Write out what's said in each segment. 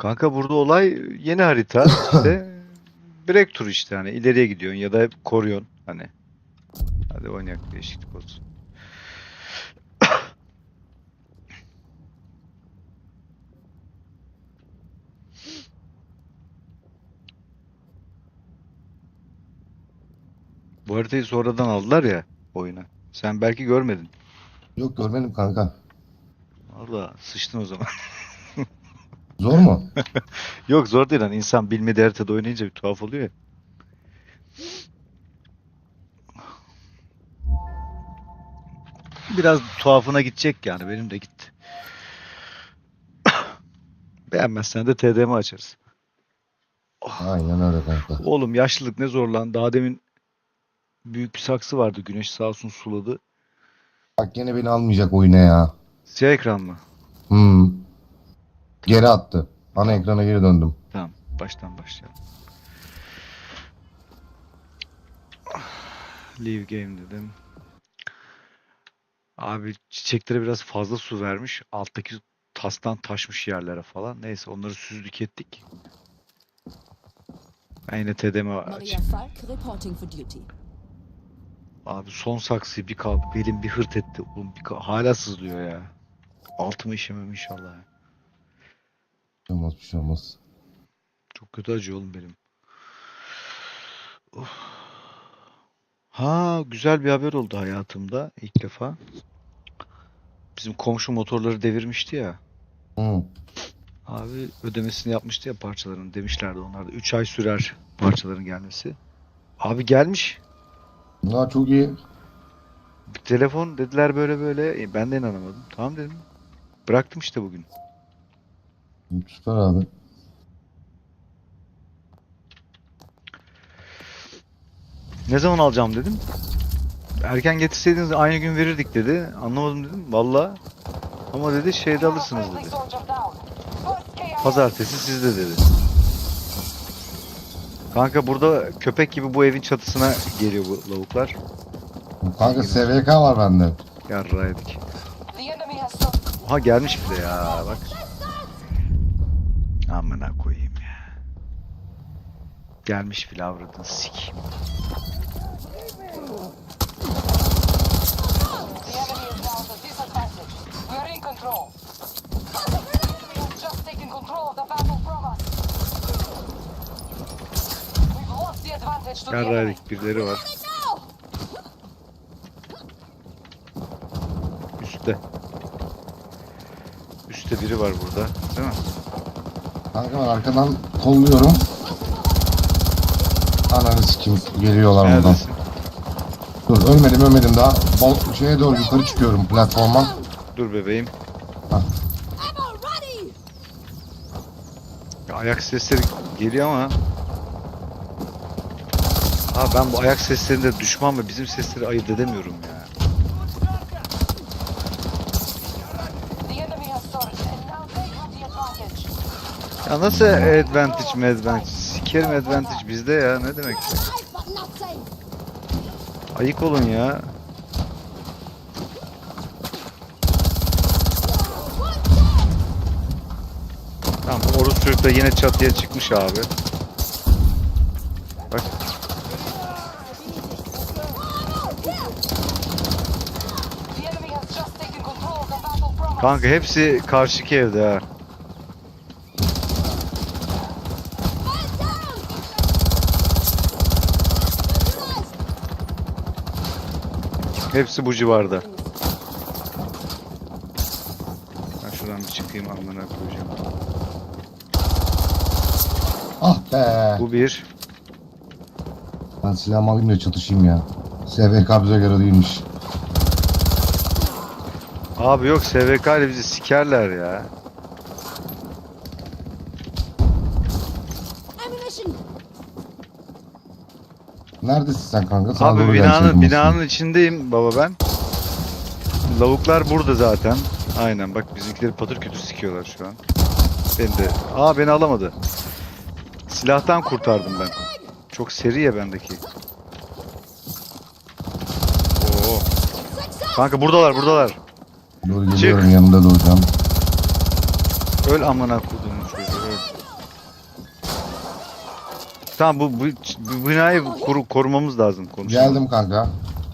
Kanka burada olay yeni harita işte break tur işte hani ileriye gidiyorsun ya da hep koruyorsun hani. Hadi oynayak değişiklik olsun. Bu haritayı sonradan aldılar ya oyuna. Sen belki görmedin. Yok görmedim kanka. Valla sıçtın o zaman. Zor mu? Yok zor değil hani insan bilmediği haritada oynayınca bir tuhaf oluyor ya. Biraz tuhafına gidecek yani benim de gitti. Beğenmezsen de TDM açarız. Aynen öyle kanka. Oğlum yaşlılık ne zor lan. Daha demin büyük bir saksı vardı. Güneş sağ olsun suladı. Bak gene beni almayacak oyuna ya. Siyah ekran mı? Hmm. Geri attı. Ana ekrana geri döndüm. Tamam. Baştan başlayalım. Leave game dedim. Abi çiçeklere biraz fazla su vermiş. Alttaki tastan taşmış yerlere falan. Neyse onları süzdük ettik. Ben yine açayım. Abi son saksıyı bir kaldı. Belim bir hırt etti. Oğlum bir kal- hala sızlıyor ya. Altıma işemem inşallah. ya. Şey olmaz bir şey olmaz. Çok kötü acıyor oğlum benim. Of. Ha güzel bir haber oldu hayatımda ilk defa. Bizim komşu motorları devirmişti ya. Hı. Abi ödemesini yapmıştı ya parçaların. Demişlerdi onlar da 3 ay sürer parçaların gelmesi. Abi gelmiş. Ya çok iyi. Bir telefon dediler böyle böyle. E, ben de inanamadım. Tamam dedim. Bıraktım işte bugün. Süper abi. Ne zaman alacağım dedim. Erken getirseydiniz aynı gün verirdik dedi. Anlamadım dedim. Valla. Ama dedi şeyde alırsınız dedi. Pazartesi sizde dedi. Kanka burada köpek gibi bu evin çatısına geliyor bu lavuklar. Kanka SVK var bende. Yarraydık. Ha gelmiş bile ya bak. To the enemy. Yarraydık birileri var. Üstte. Üstte biri var burada. Değil mi? Kanka arkadan kolluyorum. Ananı sikim geliyorlar buradan. Neredesin? Dur ölmedim ölmedim daha. Bol şeye doğru yukarı çıkıyorum platforma. Dur bebeğim. Ya ayak sesleri geliyor ama. Ha ben bu ayak seslerinde düşman ve bizim sesleri ayırt edemiyorum ya. Ya nasıl advantage mi advantage? Sikerim advantage bizde ya ne demek? Ayık olun ya. Tamam Orus çocuk da yine çatıya çıkmış abi. Bak kanka hepsi karşıki evde ha. Hepsi bu civarda. Ben şuradan bir çıkayım amına koyacağım. Ah be. Bu bir. Ben silahımı alayım da çatışayım ya. SVK bize göre değilmiş. Abi yok SVK ile bizi sikerler ya. Neredesin sen kanka? Sana doğru Abi binanın aslında. binanın içindeyim baba ben. Lavuklar burada zaten. Aynen bak bizimkileri patır kütür sikiyorlar şu an. Beni de. Aa beni alamadı. Silahtan kurtardım ben. Çok seri ya bendeki. Oo. Kanka buradalar buradalar. Dur geliyorum yanında duracağım. Öl amına koduğum Tamam bu, bu, bu binayı koru- korumamız lazım konuşalım. Geldim kanka.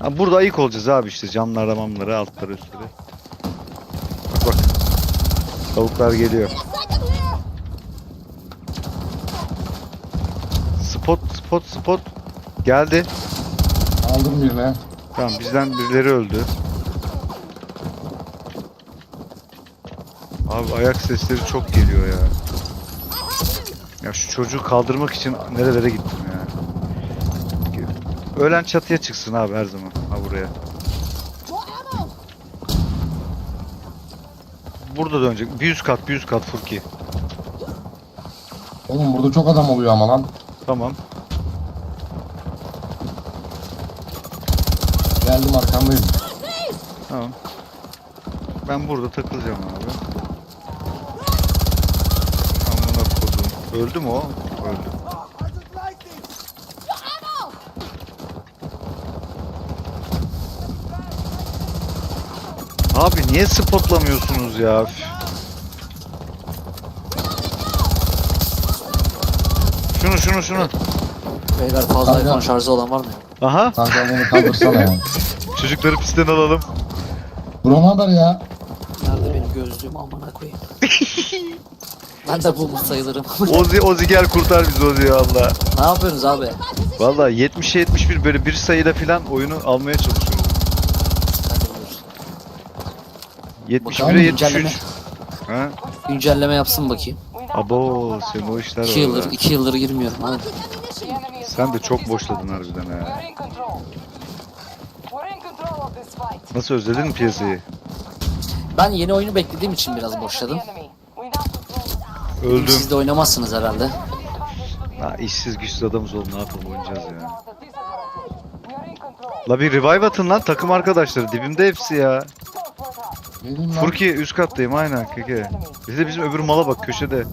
Ha, burada ayık olacağız abi işte camlara mamlara altları üstleri. Bak bak. Tavuklar geliyor. Spot spot spot. Geldi. Aldım birine. Tamam bizden birileri öldü. Abi ayak sesleri çok geliyor ya. Ya şu çocuğu kaldırmak için nerelere gittim ya. Ölen çatıya çıksın abi her zaman. Ha buraya. Burada dönecek. Bir üst kat, bir üst kat Furki. Oğlum burada çok adam oluyor ama lan. Tamam. Geldim arkandayım. Tamam. Ben burada takılacağım abi. Amına kodum. Öldü mü o? Öldü. Abi niye spotlamıyorsunuz ya? Şunu şunu şunu. Beyler fazla Kanka. iPhone şarjı olan var mı? Aha. Kanka beni kaldırsana ya. Çocukları pistten alalım. Bro ne haber ya? Nerede benim gözlüğüm amına koyayım. ben de bulmuş sayılırım. Ozi Ozi gel kurtar bizi Ozi Allah. ne yapıyorsunuz abi? Valla 70'e 71 böyle bir sayıda filan oyunu almaya buyur. 71'e güncelleme. 73. Ha? Güncelleme yapsın bakayım. Abo senin o işler 2 var. yıldır, ha. 2 yıldır girmiyorum. İs Sen de çok boşladın harbiden ha. Nasıl özledin piyasayı? Ben yeni oyunu beklediğim için biraz boşladım. Öldüm. Siz de oynamazsınız herhalde. Ha, işsiz güçsüz adamız oldu ne yapalım oynayacağız ya. La bir revive atın lan takım arkadaşları dibimde hepsi ya. Lan. Furki üst kattayım aynen keke. Bize bizim öbür mala bak köşede.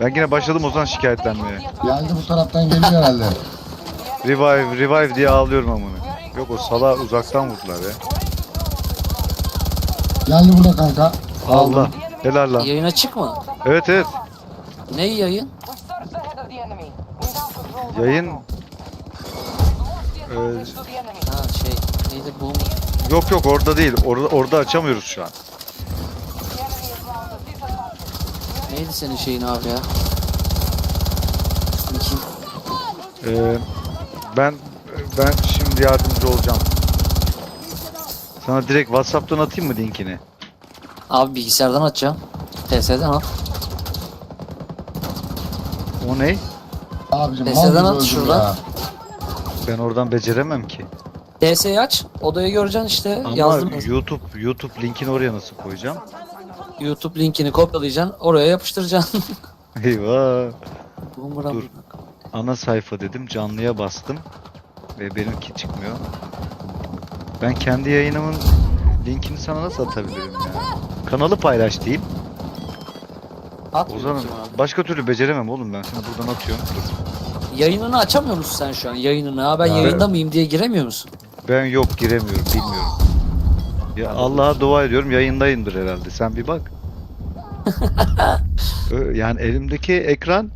Ben yine başladım o zaman şikayetlenmeye. Geldi bu taraftan geliyor herhalde. Revive revive diye ağlıyorum amına. Yok o sala uzaktan vurdular ya. Geldi burada kanka. Allah. Helal lan. Yayın açık mı? Evet evet. Ne yayın? Yayın enemy. Ha şey neydi bu? yok yok orada değil. Orada orada açamıyoruz şu an. Neydi senin şeyin abi ya? Ee, ben ben şimdi yardımcı olacağım. Sana direkt WhatsApp'tan atayım mı linkini? Abi bilgisayardan açacağım. PS'den al. O ne? Abicim mal gibi at öldüm şuradan. ya. Ben oradan beceremem ki. PS'yi aç. Odayı göreceksin işte. Ama Yazdım. YouTube YouTube linkini oraya nasıl koyacağım? YouTube linkini kopyalayacaksın. Oraya yapıştıracaksın. Eyvah. Boomerang. Dur. Ana sayfa dedim. Canlıya bastım. Ve benimki çıkmıyor. Ben kendi yayınımın linkini sana nasıl atabilirim ya? Kanalı paylaş diyeyim. At O zaman bakayım abi. başka türlü beceremem oğlum ben. Sana buradan atıyorum. Dur. Yayınını açamıyor musun sen şu an? Yayınını. Ha ben Ha, yayında mıyım diye giremiyor musun? Ben yok giremiyorum bilmiyorum. Ya Allah'a dua ediyorum yayındayımdır herhalde. Sen bir bak. Ö- yani elimdeki ekran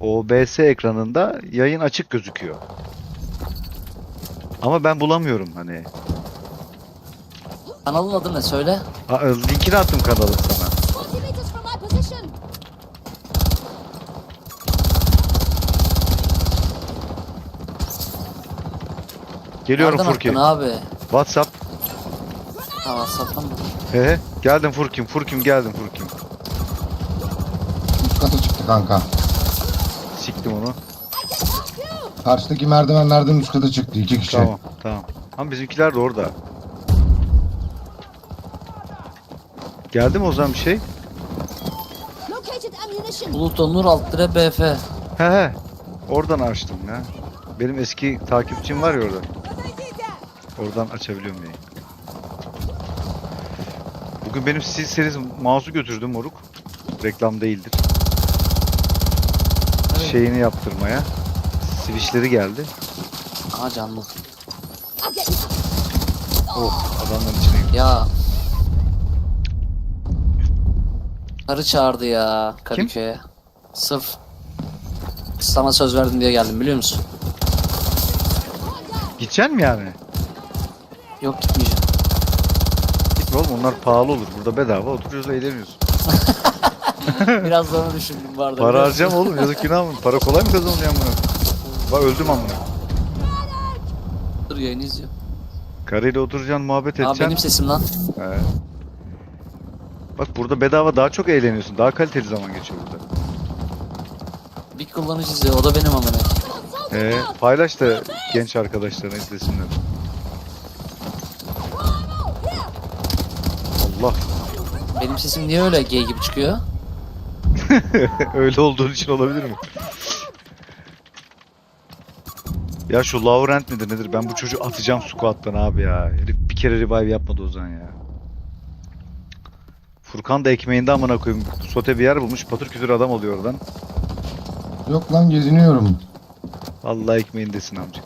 OBS ekranında yayın açık gözüküyor. Ama ben bulamıyorum hani. Kanalın adı ne söyle? E, linkini attım kanalın sana. 40 meters from my position! Geliyorum Nereden Furki. attın abi? WhatsApp. Ha WhatsApp'tan mı? He he. Geldim Furkim. Furkim geldim Furkim. Üst kata çıktı kanka. Siktim onu. Karşıdaki merdivenlerden üst kata çıktı iki kişi. Tamam tamam. Ama bizimkiler de orada. Geldi mi o zaman bir şey? Located ammunition! Bulut Onur alt dire BF. He he. Oradan açtım ya. Benim eski takipçim var ya orada. Oradan açabiliyorum yayını. Bugün benim Steel Series mouse'u götürdüm moruk. Reklam değildir. Şeyini yaptırmaya. Switch'leri geldi. Aha canlı. Oh adamların içine girdi. Ya. Karı çağırdı ya Kadıköy'e. Sırf Sana söz verdim diye geldim biliyor musun? Gideceksin mi yani? Yok gitmeyeceğim. Gitme oğlum onlar pahalı olur. Burada bedava oturuyoruz eğleniyoruz. Biraz daha düşündüm bu arada. Para harcama oğlum yazık günah mı? Para kolay mı kazanılıyor amına? Bak öldüm amına. Dur yayını izliyor. Karıyla oturacaksın muhabbet Aa edeceksin. benim sesim lan. He. Bak burada bedava daha çok eğleniyorsun. Daha kaliteli zaman geçiyor burada. Bir kullanıcı izliyor. O da benim amına. Ee, paylaş da genç arkadaşlarına izlesinler. Allah. Benim sesim niye öyle gay gibi çıkıyor? Öyle olduğun için olabilir mi? Ya şu Laurent midir nedir? Ben bu çocuğu atacağım squat'tan abi ya. Herif bir kere revive yapmadı Ozan ya. Furkan da ekmeğinde amına koyayım. Sote bir yer bulmuş. Patır kütür adam oluyor oradan. Yok lan geziniyorum. Allah ekmeğindesin amca.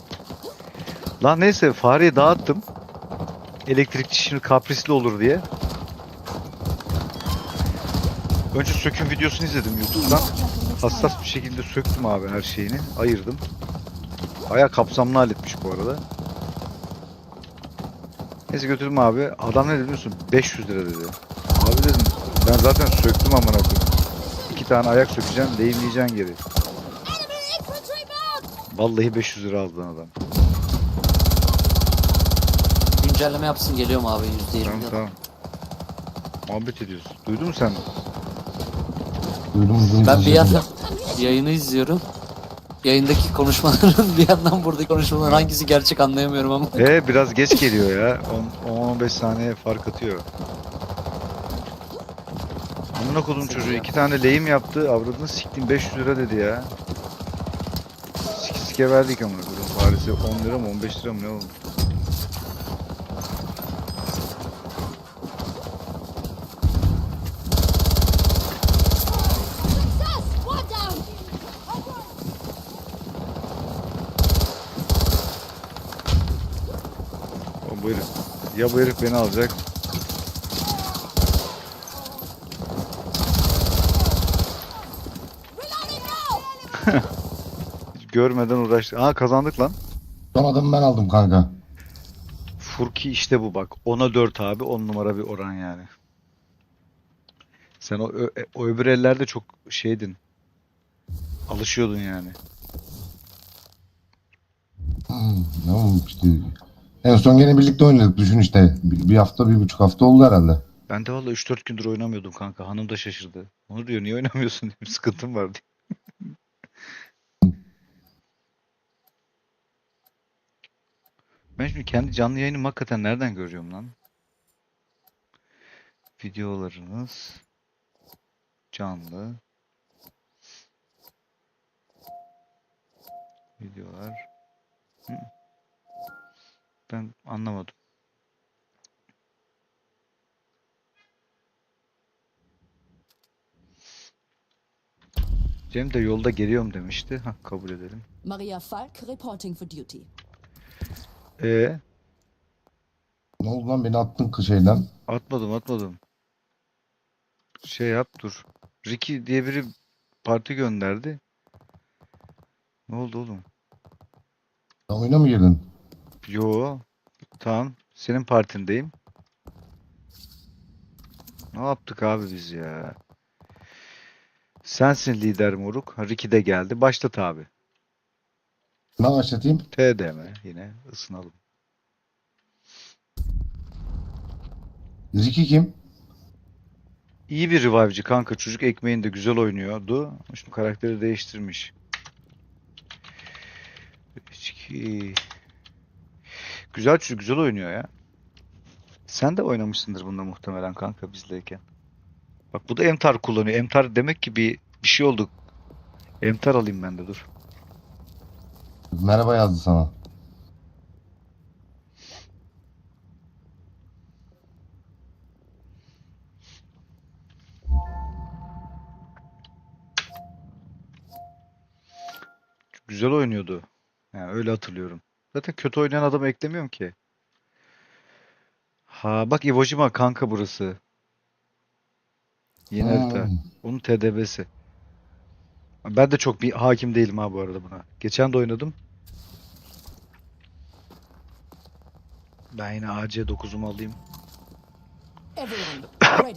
Lan neyse fareyi dağıttım. Elektrikçi şimdi kaprisli olur diye. Önce söküm videosunu izledim YouTube'dan. Hassas bir şekilde söktüm abi her şeyini. Ayırdım. Baya kapsamlı halletmiş bu arada. Neyse götürdüm abi. Adam ne dedi biliyorsun? 500 lira dedi. Ben zaten söktüm amına koyayım. İki tane ayak sökeceğim, lehimleyeceksin geri. Vallahi 500 lira aldı lan adam. Güncelleme yapsın geliyorum abi %20. Tamam tamam. Muhabbet ediyoruz. Duydun mu sen? Duydum duydum. Ben bir yandan yayını izliyorum. Yayındaki konuşmaların bir yandan buradaki konuşmaların hangisi gerçek anlayamıyorum ama. Ee biraz geç geliyor ya. 10-15 saniye fark atıyor. Amına kodum çocuğu iki tane lehim yaptı. Avradını siktim 500 lira dedi ya. Sike sike verdik amına kodum. Paris'e 10 lira mı 15 lira mı ne oldu? O bu. Ya bu herif beni alacak. Görmeden uğraştık. Aa kazandık lan. Son adamı ben aldım kanka. Furki işte bu bak. 10'a 4 abi. 10 numara bir oran yani. Sen o, ö- e, o öbür ellerde çok şeydin. Alışıyordun yani. Hmm, tamam işte. En son gene birlikte oynadık düşün işte. Bir, bir hafta bir buçuk hafta oldu herhalde. Ben de valla 3-4 gündür oynamıyordum kanka. Hanım da şaşırdı. Onu diyor niye oynamıyorsun diye bir sıkıntım var diye. Ben şimdi kendi canlı yayınımı hakikaten nereden görüyorum lan? Videolarınız canlı videolar. Ben anlamadım. Cem de yolda geliyorum demişti. Hah kabul edelim. Maria Falk reporting for duty. Ee, Ne oldu lan beni attın kı- şeyden. atmadım atmadım. Şey yap dur. Ricky diye biri parti gönderdi. Ne oldu oğlum? Sen oyuna mı girdin? Yo. Tamam. Senin partindeyim. Ne yaptık abi biz ya? Sensin lider moruk. Ha, Ricky de geldi. Başlat abi. Ne başlatayım? TDM yine ısınalım. Ricky kim? İyi bir revive'ci kanka. Çocuk ekmeğinde güzel oynuyordu. Şimdi karakteri değiştirmiş. İçki. Güzel çocuk güzel oynuyor ya. Sen de oynamışsındır bunda muhtemelen kanka bizdeyken. Bak bu da emtar kullanıyor. Emtar demek ki bir bir şey oldu. Emtar alayım ben de dur. Merhaba yazdı sana. Güzel oynuyordu. Yani öyle hatırlıyorum. Zaten kötü oynayan adamı eklemiyorum ki. Ha bak Iwo Jima kanka burası. Yeni harita. Hmm. Onun TDB'si. Ben de çok bir hakim değilim ha bu arada buna. Geçen de oynadım. Ben yine AC9'umu alayım.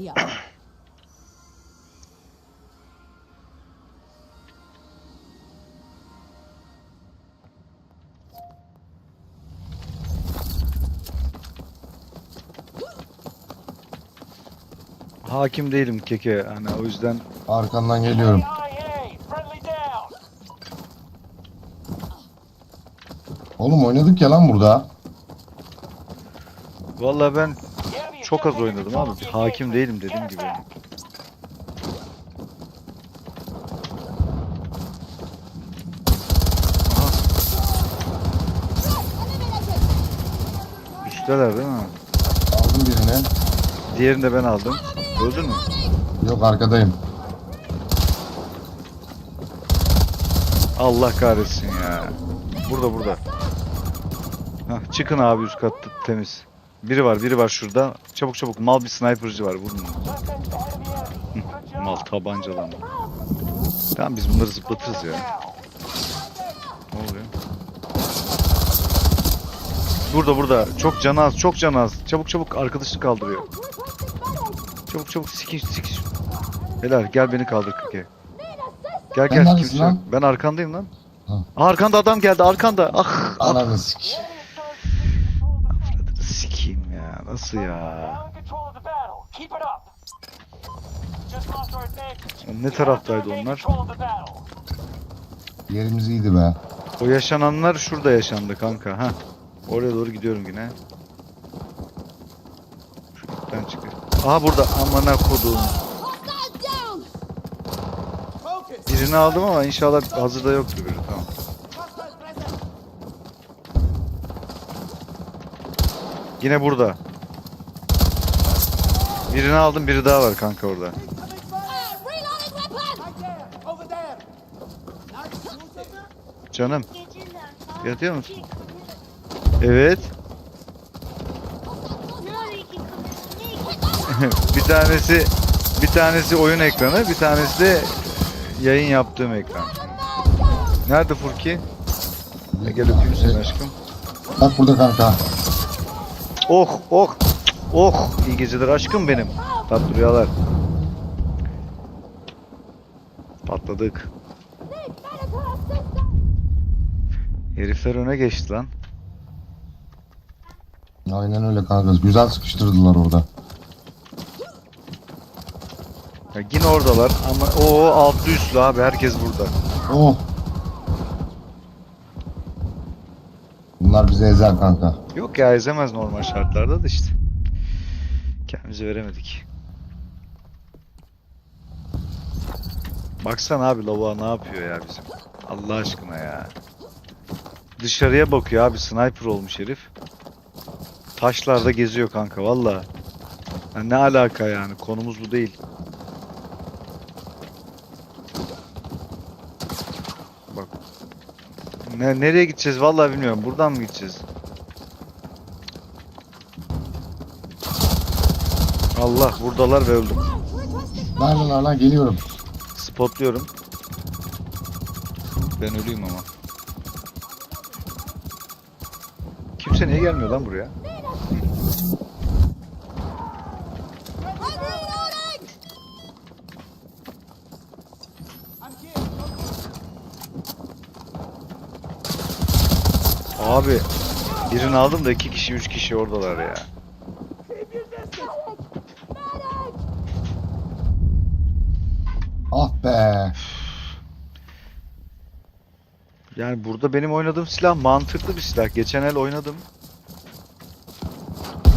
Hakim değilim keke. Hani o yüzden Arkandan geliyorum. Oğlum oynadık ya lan burada. Vallahi ben çok az oynadım abi. Hakim değilim dediğim gibi. Üstteler değil mi? Aldım birini. Diğerini de ben aldım. Öldün mü? Yok arkadayım. Allah kahretsin ya. Burada burada. Hah, çıkın abi üst kat temiz. Biri var biri var şurada. Çabuk çabuk mal bir sniperci var vurun. mal tabancalandı. Tamam biz bunları zıplatırız ya. Ne oluyor? Burada burada. Çok canı az çok canı az. Çabuk çabuk arkadaşını kaldırıyor. Çabuk çabuk sikin sikin. Helal gel beni kaldır Kike. Gel gel neredesin kimse lan? yok. Ben arkandayım lan. Ha. Aa, Arkanda adam geldi arkanda. Ah. ah. Ananı sik. Nasıl ya? Ne taraftaydı onlar? Yerimiz iyiydi be. O yaşananlar şurada yaşandı kanka. Ha. Oraya doğru gidiyorum yine. Şuradan çıkıyor. Aha burada. Amına kodum. Birini aldım ama inşallah hazırda yoktur biri. Tamam. Yine burada. Birini aldım, biri daha var kanka orada. Canım, yatıyor musun? Evet. bir tanesi bir tanesi oyun ekranı, bir tanesi de yayın yaptığım ekran. Nerede Furki? Gel öpeyim seni aşkım. Bak burada kanka. Oh oh oh iyi geceler aşkım benim. Tatlı rüyalar. Patladık. Herifler öne geçti lan. Aynen öyle kanka. Güzel sıkıştırdılar orada. Ya yine oradalar ama o altlı üstlü abi herkes burada. Oh. Bunlar bizi ezer kanka. Yok ya ezemez normal şartlarda da işte. Kendimizi veremedik. Baksana abi lavuğa ne yapıyor ya bizim. Allah aşkına ya. Dışarıya bakıyor abi sniper olmuş herif. Taşlarda geziyor kanka valla. Ne alaka yani konumuz bu değil. Bak. Ne, nereye gideceğiz vallahi bilmiyorum. Buradan mı gideceğiz? Allah buradalar ve öldüm. Nereden lan geliyorum. Spotluyorum. Ben ölüyüm ama. Kimse niye gelmiyor lan buraya? Abi birini aldım da iki kişi üç kişi oradalar ya. Ah be. Burada benim oynadığım silah mantıklı bir silah. Geçen el oynadım.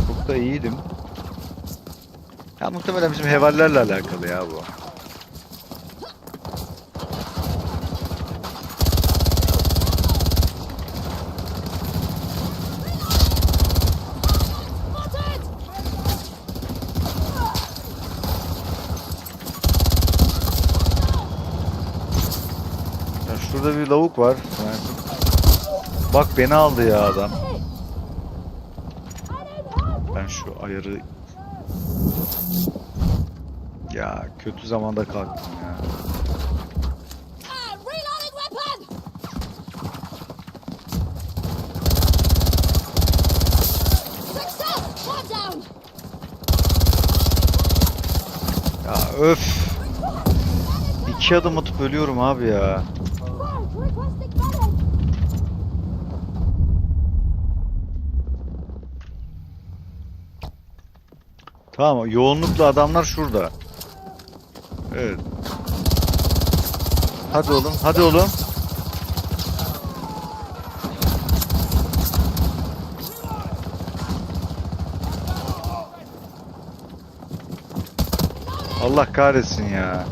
Çok da iyiydim. Ya muhtemelen bizim hevallerle alakalı ya bu. Şurada bir lavuk var. Bak beni aldı ya adam. Ben şu ayarı... Ya kötü zamanda kalktım ya. Ya öf. İki adım atıp ölüyorum abi ya. Tamam yoğunlukla adamlar şurada. Evet. Hadi oğlum, hadi oğlum. Allah kahretsin ya.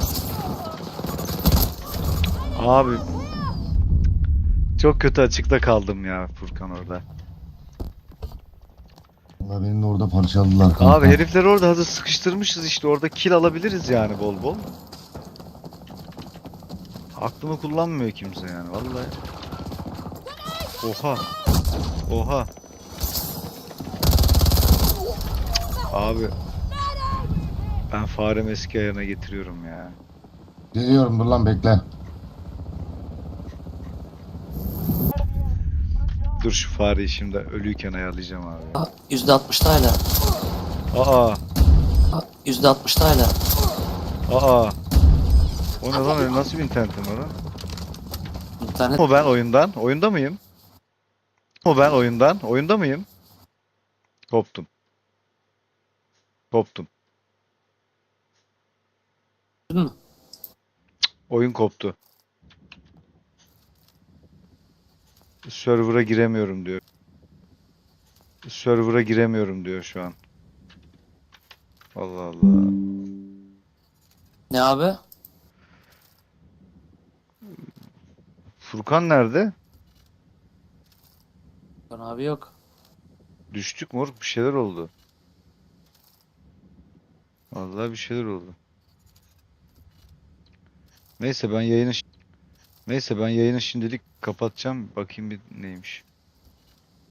Abi. Çok kötü açıkta kaldım ya Furkan orada. Valla beni de orada parçaladılar kanka. Abi herifler orada hazır sıkıştırmışız işte orada kill alabiliriz yani bol bol. Aklımı kullanmıyor kimse yani vallahi. Oha. Oha. Abi. Ben farem eski ayarına getiriyorum ya. Geliyorum dur lan bekle. Dur şu fareyi şimdi ölüyken ayarlayacağım abi. Ha, %60'da hala. Aa. Ha, %60'da hala. Aa. O ne lan öyle nasıl bir internetim var lan? İnternet O ben oyundan. Oyunda mıyım? O ben oyundan. Oyunda mıyım? Koptum. Koptum. mü? Oyun koptu. Server'a giremiyorum diyor. Server'a giremiyorum diyor şu an. Allah Allah. Ne abi? Furkan nerede? Ben abi yok. Düştük moruk bir şeyler oldu. Vallahi bir şeyler oldu. Neyse ben yayını Neyse ben yayını şimdilik kapatacağım. Bakayım bir neymiş.